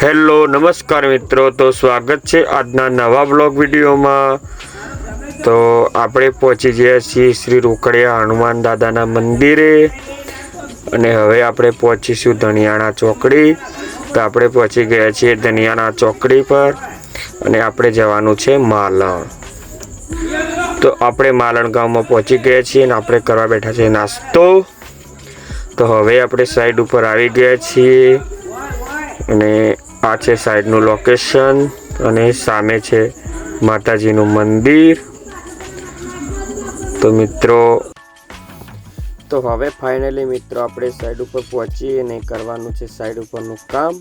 Hello, નમસ્કાર મિત્રો. તો સ્વાગત છે આજના નવા બ્લોગ વિડીયોમાં. તો આપણે પહોંચી ગયા છીએ શ્રી રોકડિયા હનુમાન દાદાના મંદિરે. અને હવે આપણે પહોંચીશું ધનિયાણા ચોકડી. તો આપણે પહોંચી ગયા છીએ ધનિયાણા ચોકડી પર. અને આપણે જવાનું છે માલણ. તો આપણે માલણ ગામમાં પહોંચી ગયા છીએ અને આપણે કરવા બેઠા છીએ નાસ્તો. તો હવે આપણે સાઈડ ઉપર આવી ગયા છીએ. અને આ સાઈડનું લોકેશન અને સામે છે માતાજીનું મંદિર. તો મિત્રો, તો હવે ફાઇનલી મિત્રો આપણે સાઈડ ઉપર પહોંચીએ અને કરવાનું છે સાઈડ ઉપરનું કામ.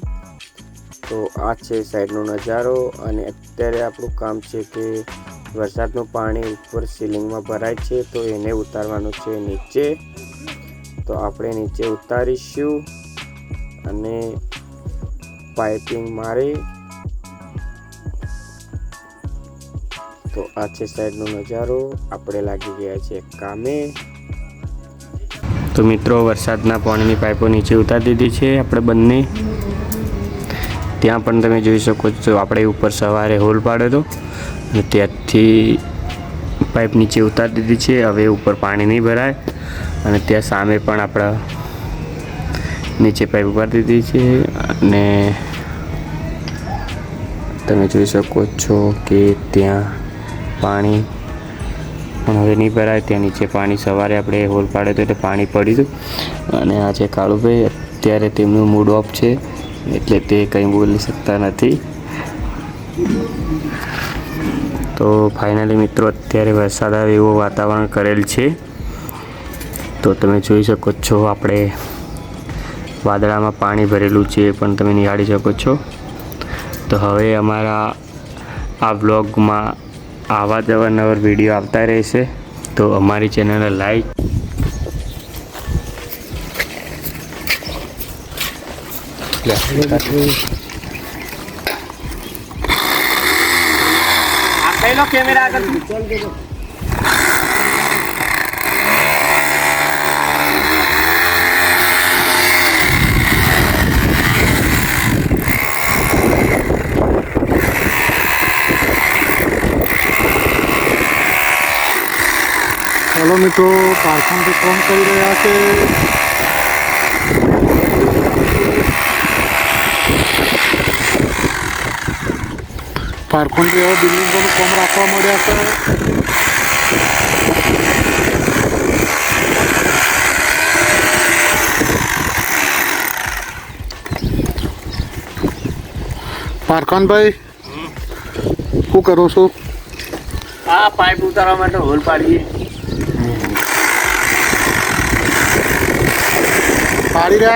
તો આ છે સાઈડનો નજારો અને અત્યારે આપણું કામ છે કે વરસાદનું પાણી ઉપર સીલિંગમાં ભરાય છે, તો એને ઉતારવાનું છે નીચે. તો આપણે નીચે ઉતારીશું અને પાઇપિંગ મારી. તો આ છે સાઈડનો નજારો. આપણે લાગી ગયા છે કામે. તો મિત્રો, વરસાદના પાણીની પાઇપો નીચે ઉતારી દીધી છે આપણે બંને. ત્યાં પણ તમે જોઈ શકો છો, આપણે ઉપર સવારે હોલ પાડ્યો હતો અને ત્યાંથી પાઇપ નીચે ઉતારી દીધી છે. હવે ઉપર પાણી નહીં ભરાય. અને ત્યાં સામે પણ આપણા નીચે પાઇપ ઉપાડી દીધી છે. અને તમે જોઈ શકો છો કે ત્યાં પાણી પણ હવે નહીં ભરાય, ત્યાં નીચે પાણી સવારે આપણે હોલ પાડ્યો હતો એટલે પાણી પડ્યું અને આ જે કાળુભાઈ, અત્યારે તેમનું મૂડ ઓફ છે, એટલે તે કંઈ બોલી શકતા નથી. તો ફાઇનલી મિત્રો, અત્યારે વરસાદ આવે એવું વાતાવરણ કરેલ છે. તો તમે જોઈ શકો છો, આપણે વાદળામાં પાણી ભરેલું છે, પણ તમે નિહાળી શકો છો. તો હવે અમારા આ બ્લોગમાં આવા જ અવારનવાર વીડિયો આવતા રહેશે. તો અમારી ચેનલને લાઈક કેમેરા આગળ મિત્રો કારખાનથી કામ કરી રહ્યા છે. કારખાનથી હવે બિલ્ડિંગોનું કામ રાખવા મળ્યા છે. પારખાનભાઈ શું કરો છો? આ પાઇપ ઉતારવા માટે હોલ પાડીએ. గాడిరా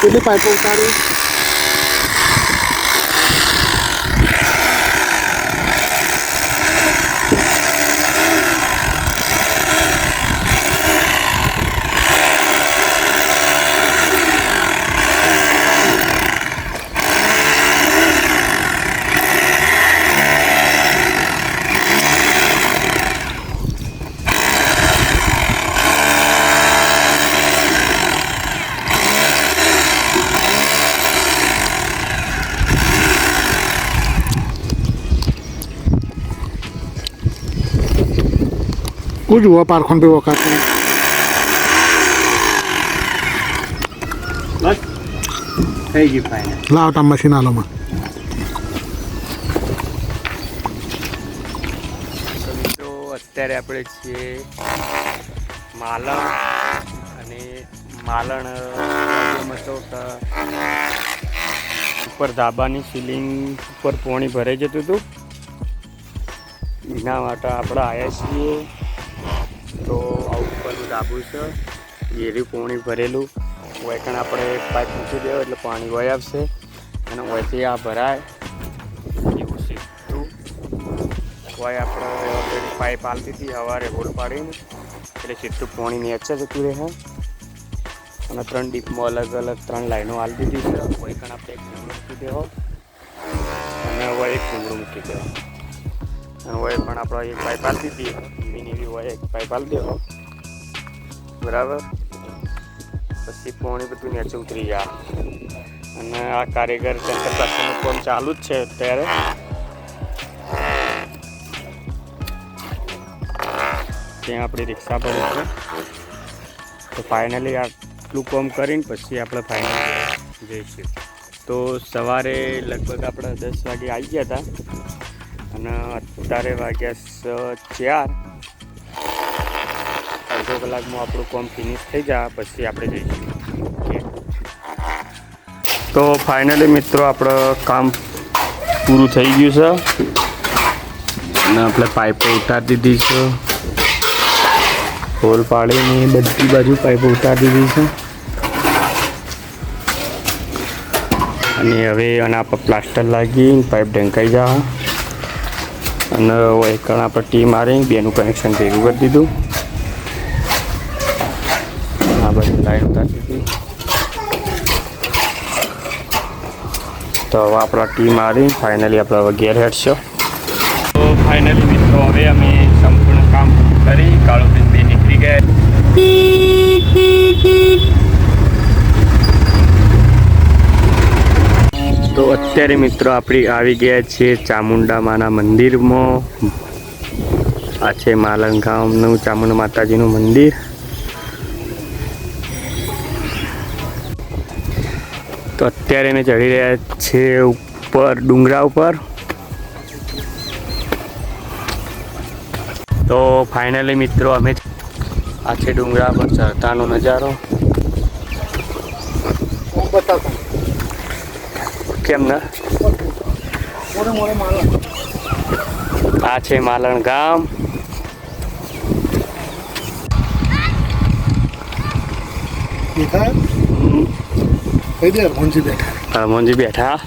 పిల్లి పైపు ఉంటారు પાડી રહ્યા કેટલી પાઇપો ઉતારી હું જુઓ પારખોન વખત થઈ ગયું ફાઇનલ લાવ તા મશીન અત્યારે આપણે છીએ માલણ અને માલણ મતલબ ઉપર ધાબાની સીલિંગ ઉપર પોણી ભરાઈ જતું હતું. એના માટે આપણે આવ્યા છીએ. તો આ ઉપરનું ધાબુ છે. એરી પોણી ભરેલું. વેકણ આપણે પાઇપ મૂકી દેવો એટલે પાણી વહી આવશે. અને વહીથી આ ભરાય. એવું સીધું. કોઈ આપણે પાઇપ આલતી હતી સવારે હોલ પાડીને. એટલે સીધું પોણીની અચ્છા જતી રહે. અને ત્રણ ડીપમાં અલગ અલગ ત્રણ લાઈનો આલી દીધી છે કોઈ કણ આપણે એક મૂકી દેવો. અને હવે એક કુંડો મૂકી દેવો. હવે પણ આપણે એક પાઇપ આલી દીધી મિની એવી હોય એક પાઇપ આલી દેવો બરાબર? પછી પોણી બધું નીચે ઉતરી જાય અને આ કારીગર સેન્ટર પાસેનું કામ ચાલુ જ છે અત્યારે. ત્યાં આપણી રિક્ષા પર છે. તો ફાઇનલી આટલું કામ કરીને પછી આપણે ફાઇનલ જઈશું. તો સવારે લગભગ આપણે દસ વાગે આવી ગયા હતા. અને અત્યારે વાગ્યા ચાર. અડધો કલાકમાં આપણું કોમ ફિનિશ થઈ જાય, પછી આપણે જઈશું. તો ફાઇનલી મિત્રો આપણું કામ પૂરું થઈ ગયું છે. અને આપણે પાઇપો ઉતારી દીધી છે. હોલ પાડીને બધી બાજુ પાઇપો ઉતારી દીધી છે. અને હવે આના પર પ્લાસ્ટર લાગી પાઇપ ઢંકાઈ જાય. અને એકણ આપણે ટી મારી બેનું કનેક્શન ભેગું કરી દીધું. આ બધી લાઈન ઉતારી દીધી. તો હવે આપણા ટી મારી ફાઇનલી આપણે હવે ઘેર હેડશો તો ફાઇનલી મિત્રો, હવે અમે સંપૂર્ણ કામ પૂરું કરી કાળુબેન બે નીકળી ગયા તો અત્યારે મિત્રો આપણે આવી ગયા છીએ ચામુંડા માના મંદિરમાં. આ છે માલંગામનું ચામુંડા માતાજીનું મંદિર. તો અત્યારે અમે ચડી રહ્યા છે ઉપર, ડુંગરા ઉપર. તો ફાઇનલી મિત્રો અમે આ છે ડુંગરા પર ચડતાનો નજારો. બતાવતા. કેમ ને આ છે માલણ ગામ. મોંજી બેઠા.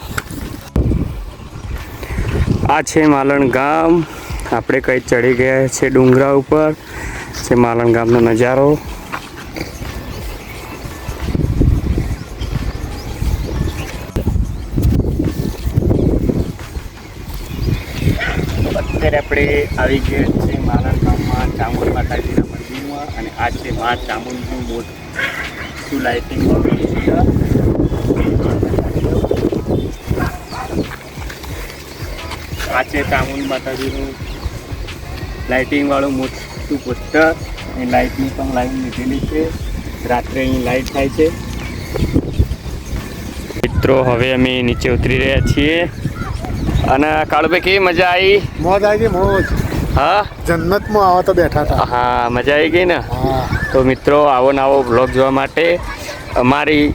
આ છે માલણ ગામ. આપણે કઈ ચડી ગયા છે ડુંગરા ઉપર. છે માલણ ગામનો નજારો. અત્યારે આપણે આવી ગયા છે મારા ગામમાં ચામુંડ માતાજીના મંદિરમાં અને આ છે મા ચામુંડનું મોટું લાઇટિંગ આ છે ચામુંડ માતાજીનું લાઇટિંગવાળું મોટું પોસ્ટર એ લાઇટની પણ લાઈન લીધેલી છે. રાત્રે અહીં લાઇટ થાય છે. મિત્રો, હવે અમે નીચે ઉતરી રહ્યા છીએ. અને કાળુભાઈ કેવી મજા આવી મોજ આવી ગઈ મોજ. હા? જન્નતમાં આવા તો બેઠા હતા. હા મજા આવી ગઈ ને? હા. તો મિત્રો આવો નવો બ્લોગ જોવા માટે. અમારી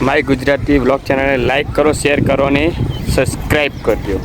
માય ગુજરાતી બ્લોગ ચેનલને લાઈક કરો શેર કરો અને સબસ્ક્રાઈબ કરજો.